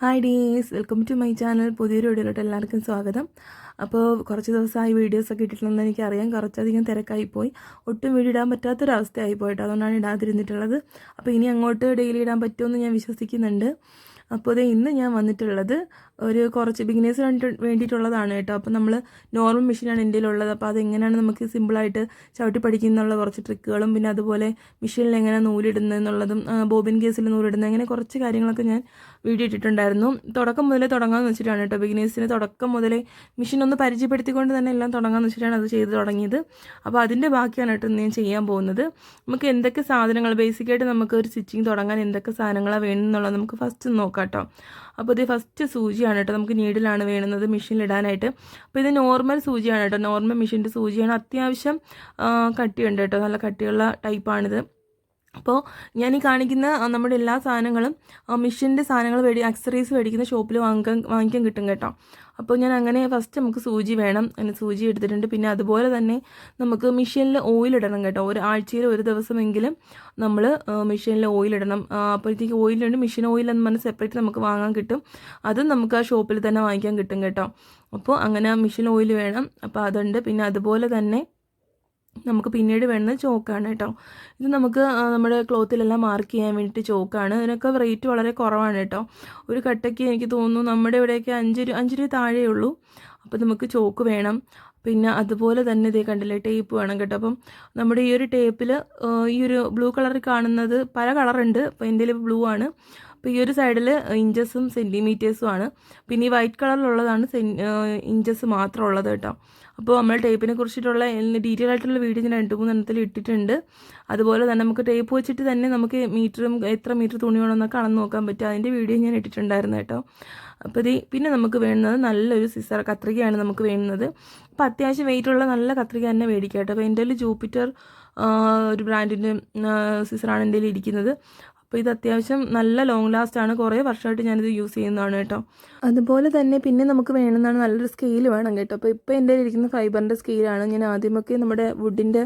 Hi dears welcome to my channel പുതിയൊരു വീഡിയോയിലോട്ട് എല്ലാവർക്കും സ്വാഗതം. അപ്പോൾ കുറച്ച് ദിവസമായി വീഡിയോസൊക്കെ ഇട്ടിട്ടുണ്ടെന്ന് എനിക്കറിയാം. കുറച്ചധികം തിരക്കായിപ്പോയി ഒട്ടും വീഡിയോ ഇടാൻ പറ്റാത്തൊരവസ്ഥയായി പോയിട്ട്. അതുകൊണ്ടാണ് ഇടാതിരുന്നിട്ടുള്ളത്. അപ്പോൾ ഇനി അങ്ങോട്ട് ഡെയിലി ഇടാൻ പറ്റുമെന്ന് ഞാൻ വിശ്വസിക്കുന്നുണ്ട്. അപ്പോൾ ഇത് ഇന്ന് ഞാൻ വന്നിട്ടുള്ളത് ഒരു കുറച്ച് ബിഗിനേഴ്സ് വേണ്ടിയിട്ടുള്ളതാണ് കേട്ടോ. അപ്പോൾ നമ്മൾ നോർമൽ മെഷീനാണ് ഉള്ളത്. അപ്പോൾ അതെങ്ങനെയാണ് നമുക്ക് സിമ്പിളായിട്ട് ചവിട്ടി പഠിക്കുന്നുള്ള കുറച്ച് ട്രിക്കുകളും പിന്നെ അതുപോലെ മെഷീനിൽ എങ്ങനെ നൂലിടുന്നത് എന്നുള്ളതും ബോബിൻ കേസിൽ നൂലിടുന്നത് അങ്ങനെ കുറച്ച് കാര്യങ്ങളൊക്കെ ഞാൻ വീഡിയോ ഇട്ടിട്ടുണ്ടായിരുന്നു. തുടക്കം മുതലേ തുടങ്ങാമെന്ന് വെച്ചിട്ടാണ് കേട്ടോ ബിഗിനേഴ്സിന് തുടക്കം മുതലേ മെഷീൻ ഒന്ന് പരിചയപ്പെടുത്തിക്കൊണ്ട് തന്നെ എല്ലാം തുടങ്ങാമെന്ന് വെച്ചിട്ടാണ് അത് ചെയ്ത് തുടങ്ങിയത്. അപ്പോൾ അതിന്റെ ബാക്കിയാണ് കേട്ടോ ഞാൻ ചെയ്യാൻ പോകുന്നത്. നമുക്ക് എന്തൊക്കെ സാധനങ്ങൾ ബേസിക്കായിട്ട് നമുക്ക് ഒരു സ്റ്റിച്ചിങ് തുടങ്ങാൻ എന്തൊക്കെ സാധനങ്ങളാണ് വേണമെന്നുള്ളത് നമുക്ക് ഫസ്റ്റ് നോക്കാം. കേട്ടോ അപ്പോൾ ഇത് ഫസ്റ്റ് സൂചിയാണ് കേട്ടോ. നമുക്ക് നീഡിലാണ് വേണുന്നത് മെഷീനിൽ ഇടാനായിട്ട് അപ്പോൾ ഇത് നോർമൽ സൂചിയാണ് കേട്ടോ. നോർമൽ മെഷീന്റെ സൂചിയാണ്. അത്യാവശ്യം കട്ടിയുണ്ട് കേട്ടോ. നല്ല കട്ടിയുള്ള ടൈപ്പാണിത് അപ്പോൾ ഞാൻ ഈ കാണിക്കുന്ന നമ്മുടെ എല്ലാ സാധനങ്ങളും മിഷീന്റെ സാധനങ്ങൾ മേടി അക്സറീസ് മേടിക്കുന്ന ഷോപ്പിൽ വാങ്ങിക്കാൻ വാങ്ങിക്കാൻ കിട്ടും കേട്ടോ. അപ്പോൾ ഞാൻ അങ്ങനെ ഫസ്റ്റ് നമുക്ക് സൂചി വേണം അങ്ങനെ സൂചി എടുത്തിട്ടുണ്ട്. പിന്നെ അതുപോലെ തന്നെ നമുക്ക് മിഷീനിൽ ഓയിൽ ഇടണം കേട്ടോ. ഒരു ആഴ്ചയിൽ ഒരു ദിവസമെങ്കിലും നമ്മൾ മിഷീനിൽ ഓയിൽ ഇടണം. അപ്പോഴത്തേക്ക് ഓയിലുണ്ട് മിഷീൻ ഓയിൽ എന്ന് പറഞ്ഞാൽ സെപ്പറേറ്റ് നമുക്ക് വാങ്ങാൻ കിട്ടും. അതും നമുക്ക് ആ ഷോപ്പിൽ തന്നെ വാങ്ങിക്കാൻ കിട്ടും കേട്ടോ. അപ്പോൾ അങ്ങനെ മിഷീൻ ഓയിൽ വേണം. അപ്പോൾ അതുണ്ട്. പിന്നെ അതുപോലെ തന്നെ നമുക്ക് പിന്നീട് വേണ്ടത് ചോക്കാണ് കേട്ടോ. ഇത് നമുക്ക് നമ്മുടെ ക്ലോത്തിലെല്ലാം മാർക്ക് ചെയ്യാൻ വേണ്ടിയിട്ട് ചോക്കാണ്. ഇതിനൊക്കെ റേറ്റ് വളരെ കുറവാണ് കേട്ടോ. ഒരു കട്ടയ്ക്ക് എനിക്ക് തോന്നുന്നു നമ്മുടെ ഇവിടെയൊക്കെ അഞ്ച് രൂപ അഞ്ച് രൂപ താഴെയേ ഉള്ളൂ. അപ്പോൾ നമുക്ക് ചോക്ക് വേണം. പിന്നെ അതുപോലെ തന്നെ ഇതേ കണ്ടില്ലേ ടേപ്പ് വേണം കേട്ടോ. അപ്പം നമ്മുടെ ഈ ഒരു ടേപ്പിൽ ഈ ഒരു ബ്ലൂ കളറിൽ കാണുന്നത് പല കളറുണ്ട് അപ്പോൾ എന്റെ ബ്ലൂ ആണ്. അപ്പോൾ ഈ ഒരു സൈഡിൽ ഇഞ്ചസും സെന്റിമീറ്റേഴ്സും ആണ് പിന്നെ ഈ വൈറ്റ് കളറിലുള്ളതാണ് ഇഞ്ചസ് മാത്രം ഉള്ളത് കേട്ടോ. അപ്പോൾ നമ്മൾ ടേപ്പിനെ കുറിച്ചിട്ടുള്ള ഡീറ്റെയിൽ ആയിട്ടുള്ള വീഡിയോ ഞാൻ രണ്ട് മൂന്ന് എണ്ണത്തിൽ ഇട്ടിട്ടുണ്ട്. അതുപോലെ തന്നെ നമുക്ക് ടേപ്പ് വെച്ചിട്ട് തന്നെ നമുക്ക് മീറ്ററും എത്ര മീറ്റർ തുണി വേണമെന്നൊക്കെ അളന്ന് നോക്കാൻ പറ്റും. അതിന്റെ വീഡിയോ ഞാൻ ഇട്ടിട്ടുണ്ടായിരുന്നു കേട്ടോ. അപ്പോൾ ഇത് പിന്നെ നമുക്ക് വേണ്ടുന്നത് നല്ലൊരു സിസർ കത്രികയാണ് നമുക്ക് വേണ്ടുന്നത് അപ്പോൾ അത്യാവശ്യം വെയിറ്റുള്ള നല്ല കത്രിക തന്നെ മേടിക്കാം കേട്ടോ. അപ്പോൾ എന്റെ ജൂപ്പിറ്റർ ഒരു ബ്രാൻഡിന്റെ സിസറാണ് എന്റെ ഇരിക്കുന്നത്. അപ്പോൾ ഇത് അത്യാവശ്യം നല്ല ലോങ് ലാസ്റ്റ് ആണ്. കുറേ വർഷമായിട്ട് ഞാനിത് യൂസ് ചെയ്യുന്നതാണ് കേട്ടോ. അതുപോലെ തന്നെ പിന്നെ നമുക്ക് വേണമെന്നാണ് നല്ലൊരു സ്കെയിൽ വേണം കേട്ടോ. അപ്പോൾ ഇപ്പോൾ എന്റെ ഇരിക്കുന്ന ഫൈബറിന്റെ സ്കെയിലാണ് ഞാൻ ആദ്യമൊക്കെ നമ്മുടെ വുഡിന്റെ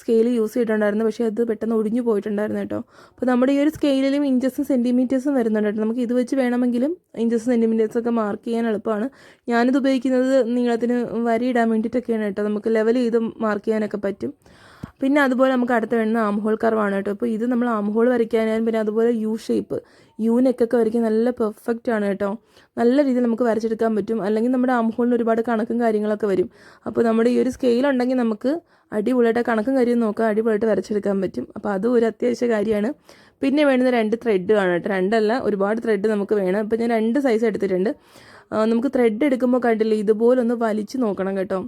സ്കെയിൽ യൂസ് ചെയ്തിട്ടുണ്ടായിരുന്നു. പക്ഷേ അത് പെട്ടെന്ന് ഒടിഞ്ഞു പോയിട്ടുണ്ടായിരുന്നു കേട്ടോ. അപ്പോൾ നമ്മുടെ ഈ ഒരു സ്കെയിലും ഇഞ്ചസും സെന്റിമീറ്റേഴ്സും വരുന്നുണ്ട് കേട്ടോ. നമുക്ക് ഇത് വെച്ച് വേണമെങ്കിലും ഇഞ്ചസും സെന്റിമീറ്റേഴ്സും ഒക്കെ മാർക്ക് ചെയ്യാൻ എളുപ്പമാണ്. ഞാനിത് ഉപയോഗിക്കുന്നത് നീളത്തിന് വരിയിടാൻ വേണ്ടിയിട്ടൊക്കെയാണ് കേട്ടോ. നമുക്ക് ലെവൽ ചെയ്ത് മാർക്ക് ചെയ്യാനൊക്കെ പറ്റും. പിന്നെ അതുപോലെ നമുക്ക് അടുത്ത് വേണ്ടുന്ന ആംഹോൾ കർവാണ് കേട്ടോ. അപ്പോൾ ഇത് നമ്മൾ ആംഹോൾ വരയ്ക്കാനായാലും പിന്നെ അതുപോലെ യു ഷേപ്പ് യു നെക്കൊക്കെ വരയ്ക്കാൻ നല്ല പെർഫെക്റ്റ് ആണ് കേട്ടോ. നല്ല രീതിയിൽ നമുക്ക് വരച്ചെടുക്കാൻ പറ്റും. അല്ലെങ്കിൽ നമ്മുടെ ആംഹോളിന് ഒരുപാട് കണക്കും കാര്യങ്ങളൊക്കെ വരും. അപ്പോൾ നമ്മുടെ ഈ ഒരു സ്കെയിൽ ഉണ്ടെങ്കിൽ നമുക്ക് അടിപൊളിയായിട്ട് കണക്കും കാര്യം നോക്കാം അടിപൊളിയായിട്ട് വരച്ചെടുക്കാൻ പറ്റും. അപ്പോൾ അതും ഒരു അത്യാവശ്യ കാര്യമാണ്. പിന്നെ വേണ്ടുന്ന രണ്ട് ത്രെഡ് ആണ് കേട്ടോ. രണ്ടല്ല ഒരുപാട് ത്രെഡ് നമുക്ക് വേണം. അപ്പോൾ ഞാൻ രണ്ട് സൈസ് എടുത്തിട്ടുണ്ട്. നമുക്ക് ത്രെഡ് എടുക്കുമ്പോൾ കണ്ടില്ലേ ഇതുപോലൊന്ന് വലിച്ച് നോക്കണം കേട്ടോ.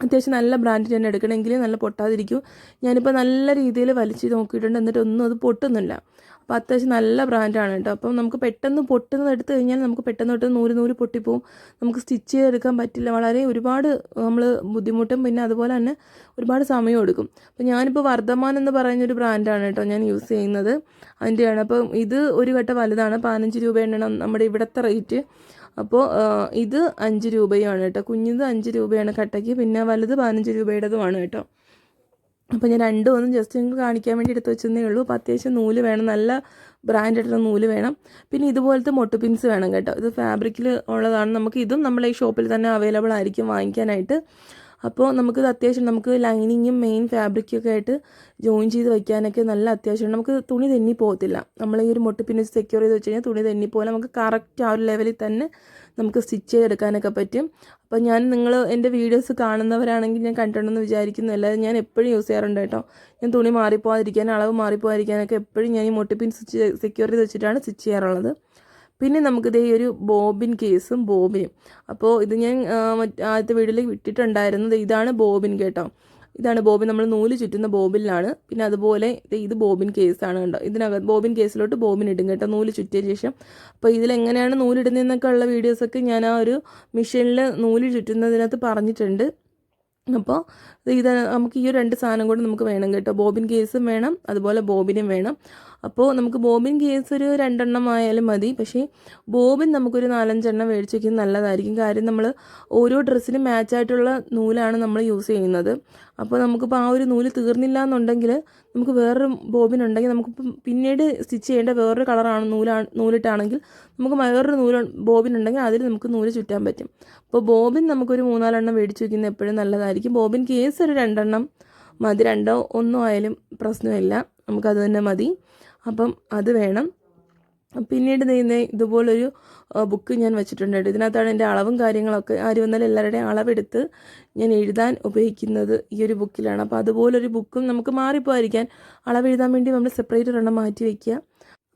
അത്യാവശ്യം നല്ല ബ്രാൻഡ് തന്നെ എടുക്കണമെങ്കിൽ നല്ല പൊട്ടാതിരിക്കും. ഞാനിപ്പോൾ നല്ല രീതിയിൽ വലിച്ച് നോക്കിയിട്ടുണ്ട്. എന്നിട്ട് ഒന്നും അത് പൊട്ടുന്നില്ല. അപ്പോൾ അത്യാവശ്യം നല്ല ബ്രാൻഡാണ് കേട്ടോ. അപ്പം നമുക്ക് പെട്ടെന്ന് പൊട്ടുന്നത് എടുത്തു കഴിഞ്ഞാൽ നമുക്ക് പെട്ടെന്ന് തൊട്ട് നൂൽ നൂൽ പൊട്ടിപ്പോവും. നമുക്ക് സ്റ്റിച്ച് ചെയ്തെടുക്കാൻ പറ്റില്ല. വളരെ ഒരുപാട് നമ്മൾ ബുദ്ധിമുട്ടും പിന്നെ അതുപോലെ തന്നെ ഒരുപാട് സമയം എടുക്കും. അപ്പോൾ ഞാനിപ്പോൾ വർദ്ധമാൻ എന്ന് പറയുന്നൊരു ബ്രാൻഡാണ് കേട്ടോ ഞാൻ യൂസ് ചെയ്യുന്നത്. അതിന്റെയാണ് അപ്പം ഇത് ഒരു ഘട്ടം വലുതാണ്. പതിനഞ്ച് രൂപയാണ് നമ്മുടെ ഇവിടുത്തെ റേറ്റ്. അപ്പോൾ ഇത് അഞ്ച് രൂപയാണ് കേട്ടോ. കുഞ്ഞിത് അഞ്ച് രൂപയാണ് കട്ടയ്ക്ക് പിന്നെ വലുത് പതിനഞ്ച് രൂപയുടേതുമാണ് കേട്ടോ. അപ്പോൾ ഞാൻ രണ്ടും ഒന്നും ജസ്റ്റ് നിങ്ങൾക്ക് കാണിക്കാൻ വേണ്ടി എടുത്ത് വെച്ചതേ ഉള്ളൂ. അപ്പോൾ അത്യാവശ്യം നൂൽ വേണം നല്ല ബ്രാൻഡായിട്ടുള്ള നൂൽ വേണം. പിന്നെ ഇതുപോലത്തെ മൊട്ട് പിൻസ് വേണം കേട്ടോ. ഇത് ഫാബ്രിക്കിൽ ഉള്ളതാണ്. നമുക്ക് ഇതും നമ്മളെ ഈ ഷോപ്പിൽ തന്നെ അവൈലബിൾ ആയിരിക്കും വാങ്ങിക്കാനായിട്ട്. അപ്പോൾ നമുക്കിത് അത്യാവശ്യം നമുക്ക് ലൈനിങ്ങും മെയിൻ ഫാബ്രിക്കും ഒക്കെ ആയിട്ട് ജോയിൻ ചെയ്ത് വയ്ക്കാനൊക്കെ നല്ല അത്യാവശ്യം നമുക്ക് തുണി തെന്നി പോകത്തില്ല. നമ്മൾ ഈ ഒരു മുട്ടി പിന്നെ സെക്യൂർ ചെയ്ത് വെച്ച് കഴിഞ്ഞാൽ തുണി തെന്നി പോലെ നമുക്ക് കറക്റ്റ് ആ ഒരു ലെവലിൽ തന്നെ നമുക്ക് സ്റ്റിച്ച് ചെയ്തെടുക്കാനൊക്കെ പറ്റും. അപ്പോൾ ഞാൻ നിങ്ങൾ എന്റെ വീഡിയോസ് കാണുന്നവരാണെങ്കിൽ ഞാൻ കണ്ടിട്ടുണ്ടെന്ന് വിചാരിക്കുന്നു. അല്ലാതെ ഞാൻ എപ്പോഴും യൂസ് ചെയ്യാറുണ്ട് കേട്ടോ. ഞാൻ തുണി മാറിപ്പോകാതിരിക്കാൻ അളവ് മാറിപ്പോകാതിരിക്കാനൊക്കെ എപ്പോഴും ഞാൻ ഈ മുട്ടിപ്പിൻ സ്റ്റിച്ച് സെക്യൂർ ചെയ്ത് വെച്ചിട്ടാണ് സ്റ്റിച്ച് ചെയ്യാറുള്ളത്. പിന്നെ നമുക്കിത് ഈ ഒരു ബോബിൻ കേസും ബോബിനും. അപ്പോൾ ഇത് ഞാൻ ആദ്യത്തെ വീഡിയോയിൽ വിട്ടിട്ടുണ്ടായിരുന്നത് ഇതാണ് ബോബിൻ കേട്ടോ. ഇതാണ് ബോബിൻ. നമ്മൾ നൂൽ ചുറ്റുന്ന ബോബിനിലാണ്. പിന്നെ അതുപോലെ ഇത് ബോബിൻ കേസാണ് കേട്ടോ ഇതിനകത്ത് ബോബിൻ കേസിലോട്ട് ബോബിൻ ഇടും കേട്ടോ നൂൽ ചുറ്റിയ ശേഷം. അപ്പോൾ ഇതിലെങ്ങനെയാണ് നൂലിടുന്നതെന്നൊക്കെ ഉള്ള വീഡിയോസൊക്കെ ഞാൻ ആ ഒരു മെഷീനിൽ നൂൽ ചുറ്റുന്നതിനകത്ത് പറഞ്ഞിട്ടുണ്ട്. അപ്പോൾ ഇത് നമുക്ക് ഈ രണ്ട് സാധനം കൂടെ നമുക്ക് വേണം കേട്ടോ. ബോബിൻ കേസും വേണം അതുപോലെ ബോബിനും വേണം. അപ്പോൾ നമുക്ക് ബോബിൻ കേസ് ഒരു രണ്ടെണ്ണം ആയാലും മതി. പക്ഷേ ബോബിൻ നമുക്കൊരു നാലഞ്ചെണ്ണം മേടിച്ച് വയ്ക്കുന്നത് നല്ലതായിരിക്കും. കാര്യം നമ്മൾ ഓരോ ഡ്രസ്സിനും മാച്ചായിട്ടുള്ള നൂലാണ് നമ്മൾ യൂസ് ചെയ്യുന്നത്. അപ്പോൾ നമുക്കിപ്പോൾ ആ ഒരു നൂൽ തീർന്നില്ല എന്നുണ്ടെങ്കിൽ നമുക്ക് വേറൊരു ബോബിൻ ഉണ്ടെങ്കിൽ നമുക്കിപ്പം പിന്നീട് സ്റ്റിച്ച് ചെയ്യേണ്ട വേറൊരു കളറാണ് നൂലാണ് നൂലിട്ടാണെങ്കിൽ നമുക്ക് വേറൊരു നൂൽ ബോബിൻ ഉണ്ടെങ്കിൽ അതിൽ നമുക്ക് നൂൽ ചുറ്റാൻ പറ്റും. അപ്പോൾ ബോബിൻ നമുക്കൊരു മൂന്നാലെണ്ണം മേടിച്ച് വയ്ക്കുന്നത് എപ്പോഴും നല്ലതായിരിക്കും. ബോബിൻ കേസ് ഒരു രണ്ടെണ്ണം മതി. രണ്ടോ ഒന്നോ ആയാലും പ്രശ്നമില്ല. നമുക്കത് തന്നെ മതി. അപ്പം അത് വേണം. പിന്നീട് നെയ്യുന്ന ഇതുപോലൊരു ബുക്ക് ഞാൻ വെച്ചിട്ടുണ്ട് ഇതിനകത്താണ് എന്റെ അളവും കാര്യങ്ങളൊക്കെ. ആര് വന്നാലും എല്ലാവരുടെയും അളവെടുത്ത് ഞാൻ എഴുതാൻ ഉപയോഗിക്കുന്നത് ഈ ഒരു ബുക്കിലാണ്. അപ്പോൾ അതുപോലൊരു ബുക്കും നമുക്ക് മാറിപ്പോയിരിക്കാൻ അളവെഴുതാൻ വേണ്ടി നമ്മൾ സെപ്പറേറ്റ് ഒരെണ്ണം മാറ്റി വയ്ക്കുക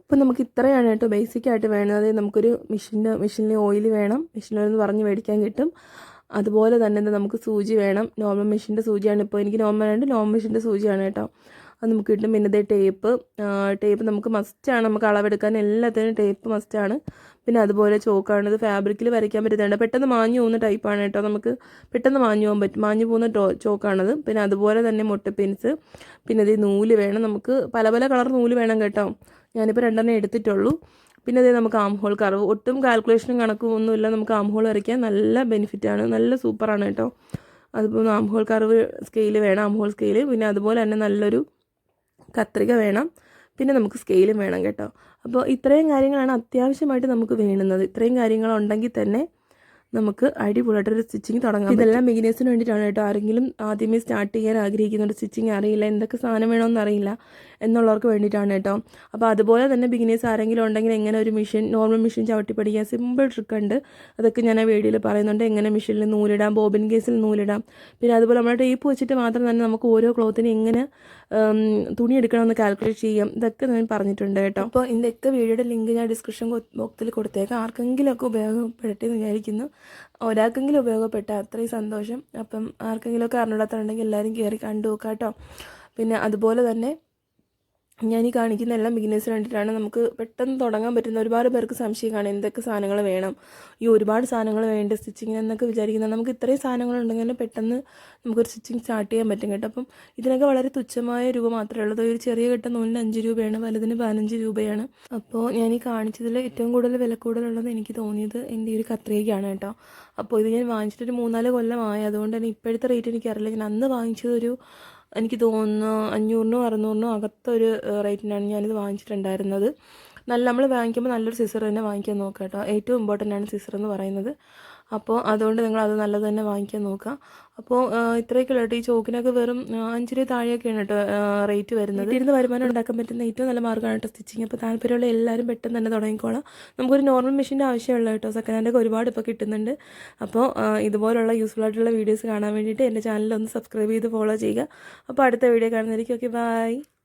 അപ്പോൾ നമുക്ക് ഇത്രയാണ് കേട്ടോ ബേസിക്കായിട്ട് വേണ്ടത്. നമുക്കൊരു മെഷീന്റെ മെഷീനിൽ ഓയിൽ വേണം. മെഷീൻ ഓയിൽ എന്ന് പറഞ്ഞ് മേടിക്കാൻ കിട്ടും. അതുപോലെ തന്നെ നമുക്ക് സൂചി വേണം. നോർമൽ മെഷീന്റെ സൂചിയാണ്. ഇപ്പോൾ എനിക്ക് നോർമൽ ആയിട്ട് നോർമൽ മെഷീന്റെ സൂചിയാണ് കേട്ടോ. അത് നമുക്ക് കിട്ടും. പിന്നെ ഇതേ ടേപ്പ്. ടേപ്പ് നമുക്ക് മസ്റ്റാണ് നമുക്ക് അളവെടുക്കാൻ എല്ലാത്തിനും ടേപ്പ് മസ്റ്റാണ് പിന്നെ അതുപോലെ ചോക്കാണ് ഇത് ഫാബ്രിക്കിൽ വരയ്ക്കാൻ പറ്റുന്നുണ്ട് പെട്ടെന്ന് മാഞ്ഞു പോകുന്ന ടൈപ്പാണ് കേട്ടോ. നമുക്ക് പെട്ടെന്ന് മാഞ്ഞു പോകാൻ പറ്റും. മാഞ്ഞു പോകുന്ന ടോ ചോക്കാണത്. പിന്നെ അതുപോലെ തന്നെ മുട്ട പെൻസ് പിന്നെ ഇത് നൂൽ വേണം. നമുക്ക് പല പല കളർ നൂൽ വേണം കേട്ടോ. ഞാനിപ്പോൾ രണ്ടെണ്ണം എടുത്തിട്ടുള്ളൂ. പിന്നെ അതേ നമുക്ക് ആം ഹോൾ കർവ് ഒട്ടും കാൽക്കുലേഷനും കണക്കും ഒന്നുമില്ല. നമുക്ക് ആം ഹോൾ വരയ്ക്കാൻ നല്ല ബെനിഫിറ്റാണ് നല്ല സൂപ്പറാണ് കേട്ടോ. അതിപ്പോൾ ആം ഹോൾ കർവ് സ്കെയിൽ വേണം. ആം ഹോൾ സ്കെയിൽ പിന്നെ അതുപോലെ തന്നെ നല്ലൊരു കത്രിക വേണം പിന്നെ നമുക്ക് സ്കെയിലും വേണം കേട്ടോ. അപ്പോൾ ഇത്രയും കാര്യങ്ങളാണ് അത്യാവശ്യമായിട്ട് നമുക്ക് വേണ്ടുന്നത് ഇത്രയും കാര്യങ്ങളുണ്ടെങ്കിൽ തന്നെ നമുക്ക് അടിപൊളിയായിട്ടൊരു സ്റ്റിച്ചിങ് തുടങ്ങാം ഇതെല്ലാം ബിഗിനേഴ്സിന് വേണ്ടിയിട്ടാണ് കേട്ടോ. ആരെങ്കിലും ആദ്യമേ സ്റ്റാർട്ട് ചെയ്യാൻ ആഗ്രഹിക്കുന്നുണ്ട്. സ്റ്റിച്ചിങ് അറിയില്ല. എന്തൊക്കെ സാധനം വേണമെന്ന് അറിയില്ല എന്നുള്ളവർക്ക് വേണ്ടിയിട്ടാണ് കേട്ടോ. അപ്പോൾ അതുപോലെ തന്നെ ബിഗിനേഴ്സ് ആരെങ്കിലും ഉണ്ടെങ്കിൽ എങ്ങനെ ഒരു മെഷീൻ നോർമൽ മെഷീൻ ചവിട്ടി പഠിക്കാൻ സിമ്പിൾ ട്രിക്ക് ഉണ്ട്. അതൊക്കെ ഞാൻ ആ വീഡിയോയിൽ പറയുന്നുണ്ട്. എങ്ങനെ മെഷീനിൽ നൂലിടാം ബോബിൻ കേസിൽ നൂലിടാം. പിന്നെ അതുപോലെ നമ്മുടെ ടേപ്പ് വെച്ചിട്ട് മാത്രം തന്നെ നമുക്ക് ഓരോ ക്ലോത്തിന് എങ്ങനെ തുണി എടുക്കണമെന്ന് കാൽക്കുലേറ്റ് ചെയ്യാം. ഇതൊക്കെ ഞാൻ പറഞ്ഞിട്ടുണ്ട് കേട്ടോ. അപ്പോൾ ഇതൊക്കെ വീഡിയോയുടെ ലിങ്ക് ഞാൻ ഡിസ്ക്രിപ്ഷൻ ബോക്സിൽ കൊടുത്തേക്കാം. ആർക്കെങ്കിലുമൊക്കെ ഉപയോഗപ്പെടട്ടെ എന്ന് വിചാരിക്കുന്നു. ഒരാൾക്കെങ്കിലും ഉപയോഗപ്പെട്ട അത്രയും സന്തോഷം. അപ്പം ആർക്കെങ്കിലുമൊക്കെ അറിഞ്ഞിടാത്തുണ്ടെങ്കിൽ എല്ലാവരും കയറി കണ്ടു നോക്കാം കേട്ടോ പിന്നെ അതുപോലെ തന്നെ ഞാൻ ഈ കാണിക്കുന്ന എല്ലാം ബിഗിനേഴ്സിന് വേണ്ടിയിട്ടാണ്. നമുക്ക് പെട്ടെന്ന് തുടങ്ങാൻ പറ്റുന്ന ഒരുപാട് പേർക്ക് സംശയം കാണും. എന്തൊക്കെ സാധനങ്ങൾ വേണം? ഈ ഒരുപാട് സാധനങ്ങൾ വേണ്ട? സ്റ്റിച്ചിങ്ങിന് എന്നൊക്കെ വിചാരിക്കുന്നത് നമുക്ക് ഇത്രയും സാധനങ്ങൾ ഉണ്ടെങ്കിൽ പെട്ടെന്ന് നമുക്കൊരു സ്റ്റിച്ചിങ് സ്റ്റാർട്ട് ചെയ്യാൻ പറ്റും കേട്ടോ. അപ്പം ഇതിനൊക്കെ വളരെ തുച്ഛമായ രൂപ മാത്രമേ ഉള്ളൂ. ഒരു ചെറിയ കെട്ട നൂലിന് അഞ്ച് രൂപയാണ് വലുതിന് പതിനഞ്ച് രൂപയാണ്. അപ്പോൾ ഞാൻ ഈ കാണിച്ചതിൽ ഏറ്റവും കൂടുതൽ വില കൂടുതലുള്ളത് എനിക്ക് തോന്നിയത് എന്റെ ഒരു കത്രികയ്ക്കാണ് കേട്ടോ. അപ്പോൾ ഇത് ഞാൻ വാങ്ങിച്ചിട്ടൊരു മൂന്നാൽ കൊല്ലമായി അതുകൊണ്ട് തന്നെ ഇപ്പോഴത്തെ റേറ്റ് എനിക്കറിയില്ല ഞാൻ അന്ന് വാങ്ങിച്ചതൊരു എനിക്ക് തോന്നുന്നു അഞ്ഞൂറിനോ അറുന്നൂറിനോ അകത്തൊരു റേറ്റിനാണ് ഞാനിത് വാങ്ങിച്ചിട്ടുണ്ടായിരുന്നത്. നല്ല നമ്മൾ വാങ്ങിക്കുമ്പോൾ നല്ലൊരു സിസർ തന്നെ വാങ്ങിക്കാൻ നോക്കാം കേട്ടോ ഏറ്റവും ഇമ്പോർട്ടന്റ് ആണ് സിസർ എന്ന് പറയുന്നത്. അപ്പോൾ അതുകൊണ്ട് നിങ്ങൾ അത് നല്ലത് തന്നെ വാങ്ങിക്കാൻ നോക്കുക. അപ്പോൾ ഇത്രയൊക്കെ ഉള്ളൂ ഈ ചോക്കിനൊക്കെ വെറും അഞ്ച് രൂപ താഴെയൊക്കെയാണ് കേട്ടോ റേറ്റ് വരുന്നത്. ഇരുന്ന് വരുമാനം ഉണ്ടാക്കാൻ പറ്റുന്ന ഏറ്റവും നല്ല മാർഗമാണ് കേട്ടോ സ്റ്റിച്ചിങ്. അപ്പോൾ താല്പര്യമുള്ള എല്ലാവരും പെട്ടെന്ന് തന്നെ തുടങ്ങിക്കോളാം. നമുക്കൊരു നോർമൽ മെഷീന്റെ ആവശ്യമുള്ള കേട്ടോ. സെക്കൻഡ് ഹാൻഡൊക്കെ ഒരുപാട് ഇപ്പോൾ കിട്ടുന്നുണ്ട്. അപ്പോൾ ഇതുപോലുള്ള യൂസ്ഫുൾ ആയിട്ടുള്ള വീഡിയോസ് കാണാൻ വേണ്ടിയിട്ട് എന്റെ ചാനൽ ഒന്ന് സബ്സ്ക്രൈബ് ചെയ്ത് ഫോളോ ചെയ്യുക. അപ്പോൾ അടുത്ത വീഡിയോ കാണുന്നതായിരിക്കും. Okay bye